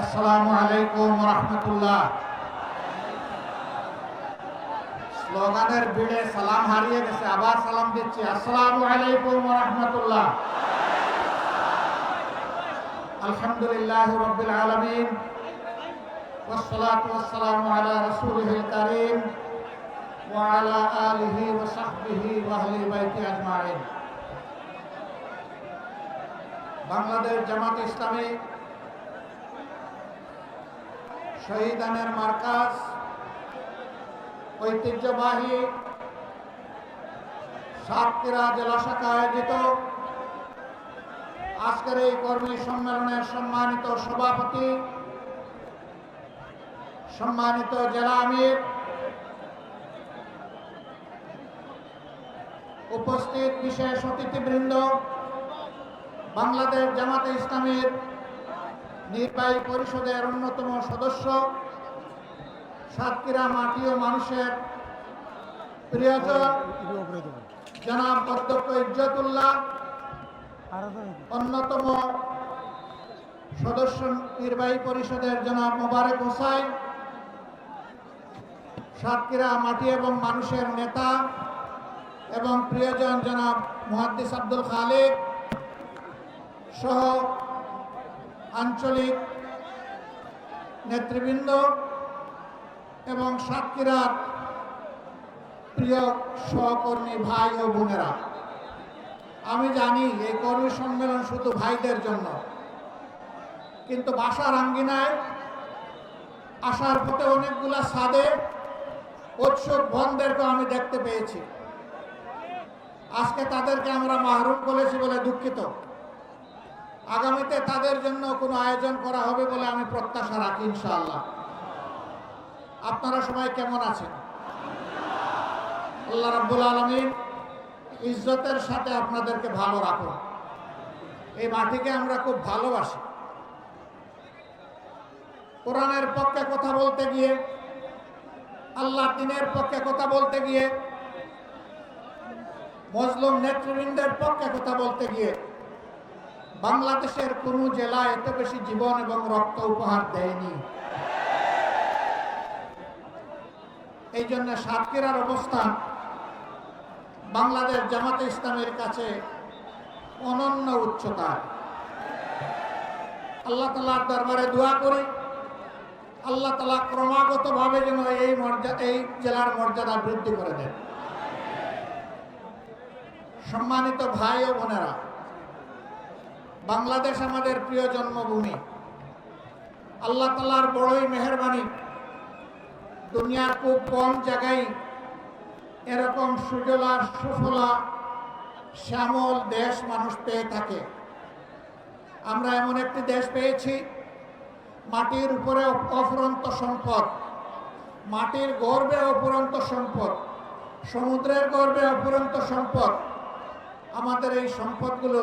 আসসালামু আলাইকুম রহমতুল্লাহ স্লোগানের ভিড়ে সালাম হারিয়ে গেছে আবার সালাম দিচ্ছি আসসালামু আলাইকুম রহমতুল্লাহ আলহামদুলিল্লাহ রবিল আলমিন والصلاة والسلام على رسوله الكريم وعلى آله وصحبه وأهل بيته أجمعين বাংলাদেশ জামাত ইসলামী শহীদানের মার্কাজ, ঐতিহ্যবাহী সাতক্ষীরা জেলা শাখা আয়োজিত। আজকের এই কর্মী সম্মেলনের সম্মানিত সভাপতি, সম্মানিত জেলা আমির, উপস্থিত বিশেষ অতিথিবৃন্দ, বাংলাদেশ জামাতে ইসলামীর নির্বাহী পরিষদের অন্যতম সদস্য সাতক্ষীরা মাটি ও মানুষের প্রিয়জন জনাব অধ্যক্ষ ইজ্জতুল্লাহ, অন্যতম সদস্য নির্বাহী পরিষদের জনাব মোবারক হোসাইন, সাতক্ষীরা মাটি এবং মানুষের নেতা এবং প্রিয়জন জনাব মুহাদ্দিস আব্দুল খালেক সহ আঞ্চলিক নেতৃবৃন্দ এবং সাতক্ষীরার প্রিয় সহকর্মী ভাই ও বোনেরা, আমি জানি এই কর্মী সম্মেলন শুধু ভাইদের জন্য, কিন্তু বাসার আঙ্গিনায় আসার পথে অনেকগুলা সাদে উৎসুক বনদেরকে আমি দেখতে পেয়েছি। আজকে তাদেরকে আমরা মাহরুম বলেছি বলে দুঃখিত। আগামীতে তাদের জন্য কোনো আয়োজন করা হবে বলে আমি প্রত্যাশা রাখি ইনশাআল্লাহ। আপনারা সবাই কেমন আছেন? আল্লাহ রাব্বুল আলমিন ইজ্জতের সাথে আপনাদেরকে ভালো রাখুন। এই মাটিকে আমরা খুব ভালোবাসি। কোরআনের পক্ষে কথা বলতে গিয়ে আল্লাহ দিনের পক্ষে কথা বলতে গিয়ে, মজলুম নেতৃবৃন্দের পক্ষে কথা বলতে গিয়ে বাংলাদেশের কোন জেলা এত বেশি জীবন এবং রক্ত উপহার দেয়নি। এই জন্য সাতক্ষীরার অবস্থান বাংলাদেশ জামাতে ইসলামের কাছে অনন্য উচ্চতা। আল্লাহ তালার দরবারে দোয়া করি, আল্লাহ তালা ক্রমাগতভাবে যেন এই মর্যাদা এই জেলার মর্যাদা বৃদ্ধি করে দেন। সম্মানিত ভাই ও বোনেরা বাংলাদেশ আমাদের প্রিয় জন্মভূমি। আল্লাহ তালার বড়ই মেহরবানি। দুনিয়ার খুব কম জায়গায় এরকম সুজলা, সুফলা, শ্যামল দেশ মানুষ পেয়ে থাকে। আমরা এমন একটি দেশ পেয়েছি, মাটির উপরে অফুরন্ত সম্পদ, মাটির গর্বে অফুরন্ত সম্পদ, সমুদ্রের গর্বে অফুরন্ত সম্পদ। আমাদের এই সম্পদগুলো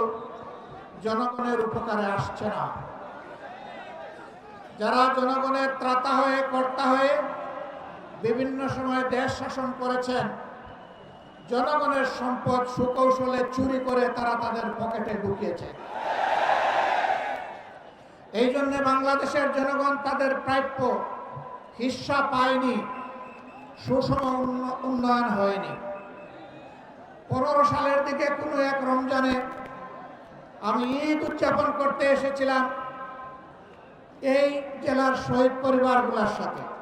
জনগণের উপকারে আসছে না। যারা জনগণের ত্রাতা হয়ে, কর্তা হয়ে বিভিন্ন সময় দেশ শাসন করেছেন, জনগণের সম্পদ সুকৌশলে চুরি করে তারা তাদের পকেটে ঢুকিয়েছে। এই জন্য বাংলাদেশের জনগণ তাদের প্রাপ্য হিস্সা পায়নি, সুষম উন্নয়ন হয়নি। পনেরো সালের দিকে কোনো এক রমজানে আমি ঈদ উদযাপন করতে এসেছিলাম এই জেলার শহীদ পরিবারগুলোর সাথে।